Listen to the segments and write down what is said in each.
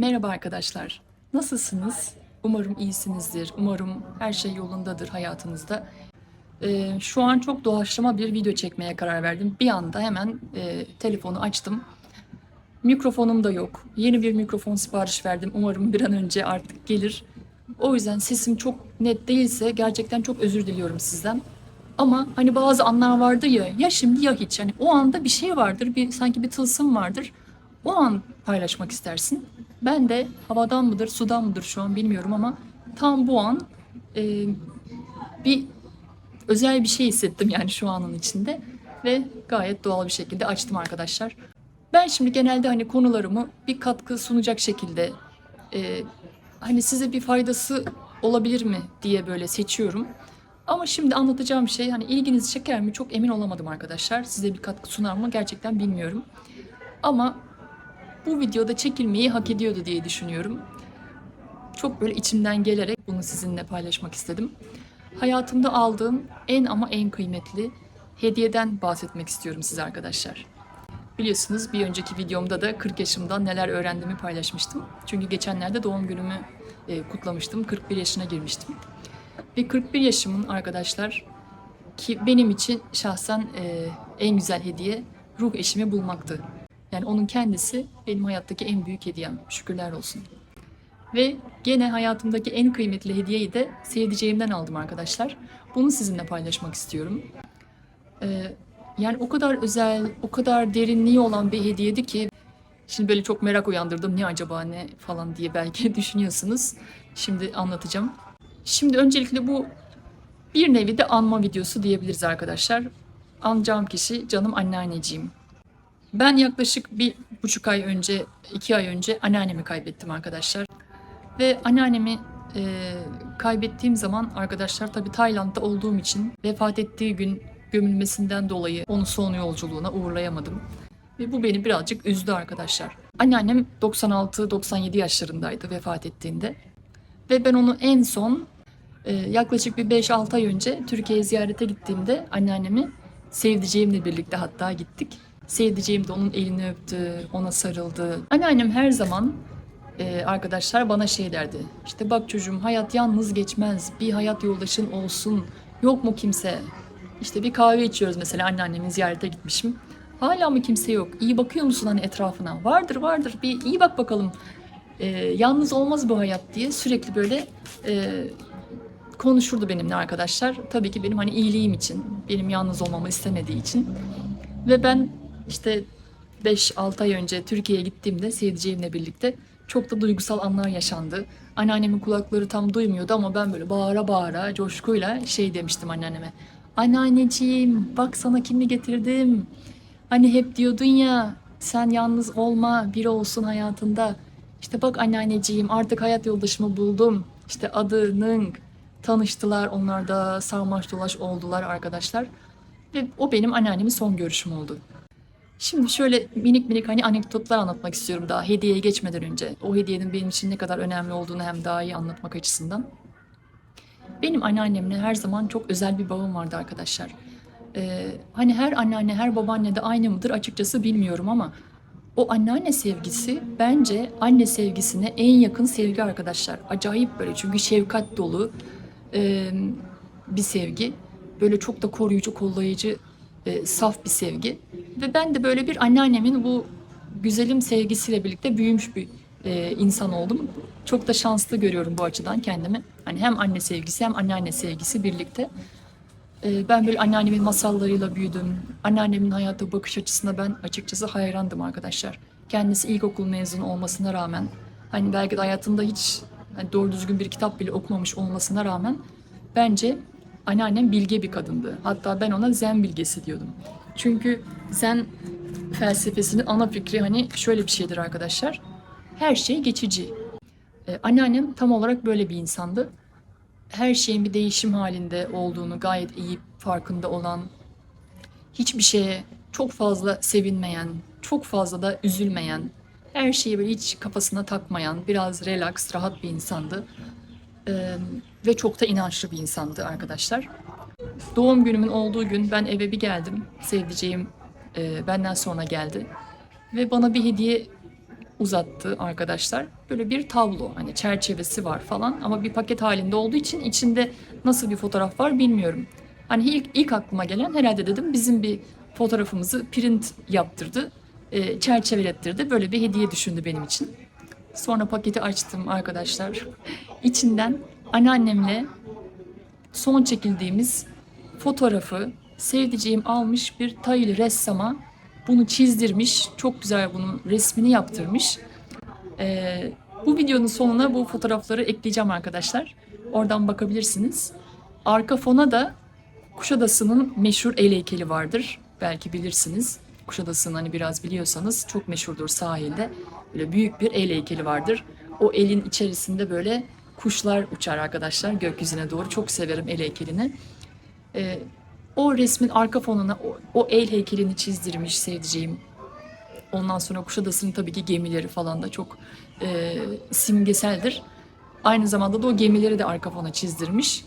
Merhaba arkadaşlar. Nasılsınız? Umarım iyisinizdir. Umarım her şey yolundadır hayatınızda. Ee, şu an çok doğaçlama bir video çekmeye karar verdim. Bir anda hemen e, telefonu açtım. Mikrofonum da yok. Yeni bir mikrofon sipariş verdim. Umarım bir an önce artık gelir. O yüzden sesim çok net değilse gerçekten çok özür diliyorum sizden. Ama hani bazı anlar vardı ya, ya şimdi ya hiç. Hani o anda bir şey vardır, bir sanki bir tılsım vardır. O an paylaşmak istersin. Ben de havadan mıdır, sudan mıdır şu an bilmiyorum ama tam bu an e, bir özel bir şey hissettim yani şu anın içinde ve gayet doğal bir şekilde açtım arkadaşlar. Ben şimdi genelde hani konularımı bir katkı sunacak şekilde e, hani size bir faydası olabilir mi diye böyle seçiyorum. Ama şimdi anlatacağım şey hani ilginizi çeker mi çok emin olamadım arkadaşlar. Size bir katkı sunar mı gerçekten bilmiyorum. Ama bu videoda çekilmeyi hak ediyordu diye düşünüyorum. Çok böyle içimden gelerek bunu sizinle paylaşmak istedim. Hayatımda aldığım en ama en kıymetli hediyeden bahsetmek istiyorum size arkadaşlar. Biliyorsunuz bir önceki videomda da 40 yaşımdan neler öğrendiğimi paylaşmıştım. Çünkü geçenlerde doğum günümü e, kutlamıştım. 41 yaşına girmiştim. Ve 41 yaşımın arkadaşlar ki benim için şahsen e, en güzel hediye ruh eşimi bulmaktı. Yani onun kendisi benim hayattaki en büyük hediyem. Şükürler olsun. Ve gene hayatımdaki en kıymetli hediyeyi de sevdiceğimden aldım arkadaşlar. Bunu sizinle paylaşmak istiyorum. Ee, yani o kadar özel, o kadar derinliği olan bir hediyeydi ki şimdi böyle çok merak uyandırdım. Ne acaba ne falan diye belki düşünüyorsunuz. Şimdi anlatacağım. Şimdi öncelikle bu bir nevi de anma videosu diyebiliriz arkadaşlar. Anacağım kişi canım anneanneciğim. Ben yaklaşık bir buçuk ay önce, iki ay önce anneannemi kaybettim arkadaşlar. Ve anneannemi e, kaybettiğim zaman arkadaşlar tabii Tayland'da olduğum için vefat ettiği gün gömülmesinden dolayı onu son yolculuğuna uğurlayamadım. Ve bu beni birazcık üzdü arkadaşlar. Anneannem 96-97 yaşlarındaydı vefat ettiğinde. Ve ben onu en son e, yaklaşık bir 5-6 ay önce Türkiye'ye ziyarete gittiğimde anneannemi sevdiceğimle birlikte hatta gittik. Sevdiceğim de onun elini öptü, ona sarıldı. Anneannem her zaman e, arkadaşlar bana şey derdi. İşte bak çocuğum hayat yalnız geçmez. Bir hayat yoldaşın olsun. Yok mu kimse? İşte bir kahve içiyoruz mesela anneannemin ziyarete gitmişim. Hala mı kimse yok? İyi bakıyor musun hani etrafına? Vardır vardır bir iyi bak bakalım. E, yalnız olmaz bu hayat diye sürekli böyle e, konuşurdu benimle arkadaşlar. Tabii ki benim hani iyiliğim için, benim yalnız olmamı istemediği için. Ve ben işte 5-6 ay önce Türkiye'ye gittiğimde sevdiceğimle birlikte çok da duygusal anlar yaşandı. Anneannemin kulakları tam duymuyordu ama ben böyle bağıra bağıra coşkuyla şey demiştim anneanneme. Anneanneciğim bak sana kimi getirdim. Hani hep diyordun ya sen yalnız olma biri olsun hayatında. İşte bak anneanneciğim artık hayat yoldaşımı buldum. İşte adı Nıng. Tanıştılar onlar da sarmaş dolaş oldular arkadaşlar. Ve o benim anneannemin son görüşüm oldu. Şimdi şöyle minik minik hani anekdotlar anlatmak istiyorum daha hediyeye geçmeden önce. O hediyenin benim için ne kadar önemli olduğunu hem daha iyi anlatmak açısından. Benim anneannemle her zaman çok özel bir bağım vardı arkadaşlar. Ee, hani her anneanne, her babaanne de aynı mıdır açıkçası bilmiyorum ama o anneanne sevgisi bence anne sevgisine en yakın sevgi arkadaşlar. Acayip böyle çünkü şefkat dolu e, bir sevgi. Böyle çok da koruyucu, kollayıcı, e, saf bir sevgi. Ve ben de böyle bir anneannemin bu güzelim sevgisiyle birlikte büyümüş bir e, insan oldum. Çok da şanslı görüyorum bu açıdan kendimi. Hani hem anne sevgisi hem anneanne sevgisi birlikte. E, ben böyle anneannemin masallarıyla büyüdüm. Anneannemin hayata bakış açısına ben açıkçası hayrandım arkadaşlar. Kendisi ilkokul mezunu olmasına rağmen hani belki de hayatında hiç hani doğru düzgün bir kitap bile okumamış olmasına rağmen bence anneannem bilge bir kadındı. Hatta ben ona zen bilgesi diyordum. Çünkü zen felsefesinin ana fikri hani şöyle bir şeydir arkadaşlar. Her şey geçici. Ee, anneannem tam olarak böyle bir insandı. Her şeyin bir değişim halinde olduğunu gayet iyi farkında olan, hiçbir şeye çok fazla sevinmeyen, çok fazla da üzülmeyen, her şeyi böyle hiç kafasına takmayan, biraz relax, rahat bir insandı. Ee, ve çok da inançlı bir insandı arkadaşlar. Doğum günümün olduğu gün ben eve bir geldim. Sevdiceğim e, benden sonra geldi. Ve bana bir hediye uzattı arkadaşlar. Böyle bir tablo hani çerçevesi var falan ama bir paket halinde olduğu için içinde nasıl bir fotoğraf var bilmiyorum. Hani ilk, ilk aklıma gelen herhalde dedim bizim bir fotoğrafımızı print yaptırdı, e, çerçevelettirdi. Böyle bir hediye düşündü benim için. Sonra paketi açtım arkadaşlar. İçinden anneannemle son çekildiğimiz fotoğrafı sevdiceğim almış bir taylı ressama bunu çizdirmiş. Çok güzel bunun resmini yaptırmış. Ee, bu videonun sonuna bu fotoğrafları ekleyeceğim arkadaşlar. Oradan bakabilirsiniz. Arka fona da Kuşadası'nın meşhur el heykeli vardır. Belki bilirsiniz. Kuşadası'nı hani biraz biliyorsanız çok meşhurdur sahilde. Böyle büyük bir el heykeli vardır. O elin içerisinde böyle kuşlar uçar arkadaşlar gökyüzüne doğru. Çok severim el heykelini. Ee, o resmin arka fonuna o, o el heykelini çizdirmiş sevdiceğim. Ondan sonra Kuşadası'nın tabii ki gemileri falan da çok e, simgeseldir. Aynı zamanda da o gemileri de arka fona çizdirmiş.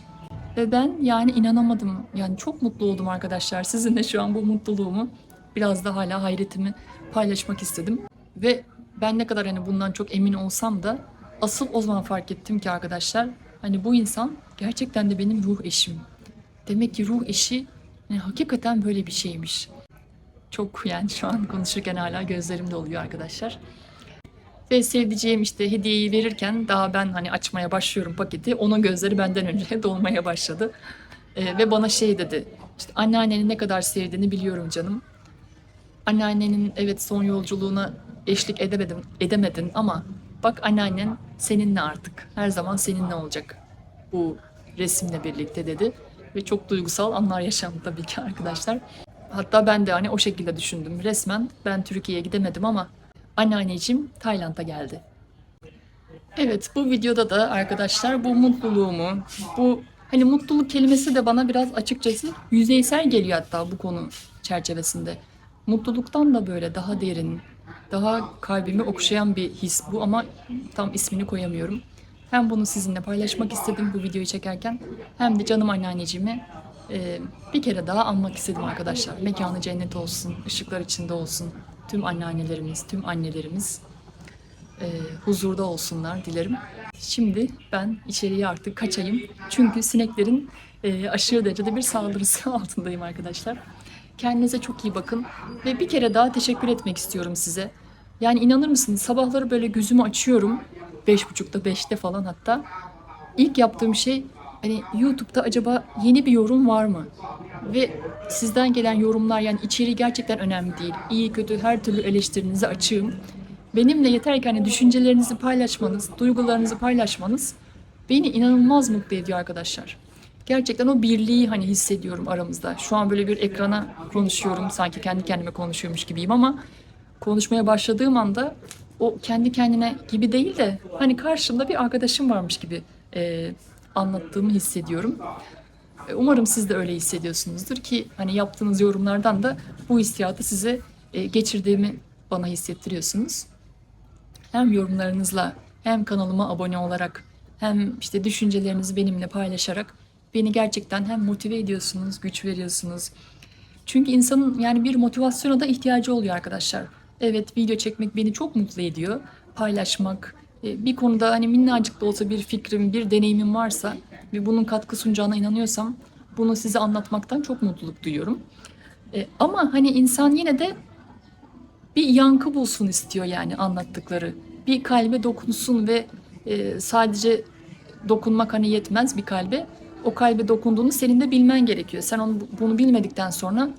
Ve ben yani inanamadım. Yani çok mutlu oldum arkadaşlar. Sizinle şu an bu mutluluğumu biraz da hala hayretimi paylaşmak istedim. Ve ben ne kadar hani bundan çok emin olsam da asıl o zaman fark ettim ki arkadaşlar hani bu insan gerçekten de benim ruh eşim. Demek ki ruh eşi yani hakikaten böyle bir şeymiş. Çok yani şu an konuşurken hala gözlerim doluyor arkadaşlar. Ve sevdiceğim işte hediyeyi verirken daha ben hani açmaya başlıyorum paketi. Onun gözleri benden önce dolmaya başladı. Ee, ve bana şey dedi. İşte anneannenin ne kadar sevdiğini biliyorum canım. Anneannenin evet son yolculuğuna eşlik edemedim, edemedin ama bak anneannen seninle artık. Her zaman seninle olacak. Bu resimle birlikte dedi. Ve çok duygusal anlar yaşandı tabii ki arkadaşlar. Hatta ben de hani o şekilde düşündüm. Resmen ben Türkiye'ye gidemedim ama anneanneciğim Tayland'a geldi. Evet bu videoda da arkadaşlar bu mutluluğumu, bu hani mutluluk kelimesi de bana biraz açıkçası yüzeysel geliyor hatta bu konu çerçevesinde. Mutluluktan da böyle daha derin, daha kalbimi okşayan bir his bu ama tam ismini koyamıyorum. Hem bunu sizinle paylaşmak istedim bu videoyu çekerken hem de canım anneanneciğimi e, bir kere daha anmak istedim arkadaşlar. Mekanı cennet olsun, ışıklar içinde olsun. Tüm anneannelerimiz, tüm annelerimiz e, huzurda olsunlar dilerim. Şimdi ben içeriye artık kaçayım. Çünkü sineklerin e, aşırı derecede bir saldırısı altındayım arkadaşlar. Kendinize çok iyi bakın ve bir kere daha teşekkür etmek istiyorum size. Yani inanır mısınız sabahları böyle gözümü açıyorum. Beş buçukta, beşte falan hatta. İlk yaptığım şey hani YouTube'da acaba yeni bir yorum var mı? Ve sizden gelen yorumlar yani içeriği gerçekten önemli değil. İyi kötü her türlü eleştirinize açığım. Benimle yeter ki hani düşüncelerinizi paylaşmanız, duygularınızı paylaşmanız beni inanılmaz mutlu ediyor arkadaşlar. Gerçekten o birliği hani hissediyorum aramızda. Şu an böyle bir ekrana konuşuyorum. Sanki kendi kendime konuşuyormuş gibiyim ama konuşmaya başladığım anda o kendi kendine gibi değil de hani karşımda bir arkadaşım varmış gibi e, anlattığımı hissediyorum. E, Umarım siz de öyle hissediyorsunuzdur ki hani yaptığınız yorumlardan da bu hissiyatı size e, geçirdiğimi bana hissettiriyorsunuz. Hem yorumlarınızla hem kanalıma abone olarak hem işte düşüncelerinizi benimle paylaşarak beni gerçekten hem motive ediyorsunuz, güç veriyorsunuz. Çünkü insanın yani bir motivasyona da ihtiyacı oluyor arkadaşlar. Evet video çekmek beni çok mutlu ediyor. Paylaşmak, e, bir konuda hani minnacık da olsa bir fikrim, bir deneyimim varsa ve bunun katkı sunacağına inanıyorsam bunu size anlatmaktan çok mutluluk duyuyorum. E, ama hani insan yine de bir yankı bulsun istiyor yani anlattıkları. Bir kalbe dokunsun ve e, sadece dokunmak hani yetmez bir kalbe. O kalbe dokunduğunu senin de bilmen gerekiyor. Sen onu bunu bilmedikten sonra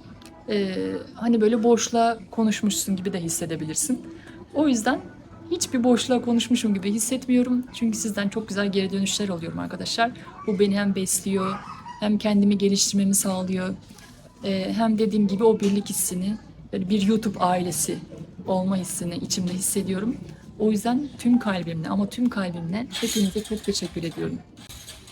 e, hani böyle boşluğa konuşmuşsun gibi de hissedebilirsin. O yüzden hiçbir boşluğa konuşmuşum gibi hissetmiyorum. Çünkü sizden çok güzel geri dönüşler alıyorum arkadaşlar. Bu beni hem besliyor hem kendimi geliştirmemi sağlıyor. E, hem dediğim gibi o birlik hissini, böyle bir YouTube ailesi olma hissini içimde hissediyorum. O yüzden tüm kalbimle ama tüm kalbimle hepinize çok teşekkür ediyorum.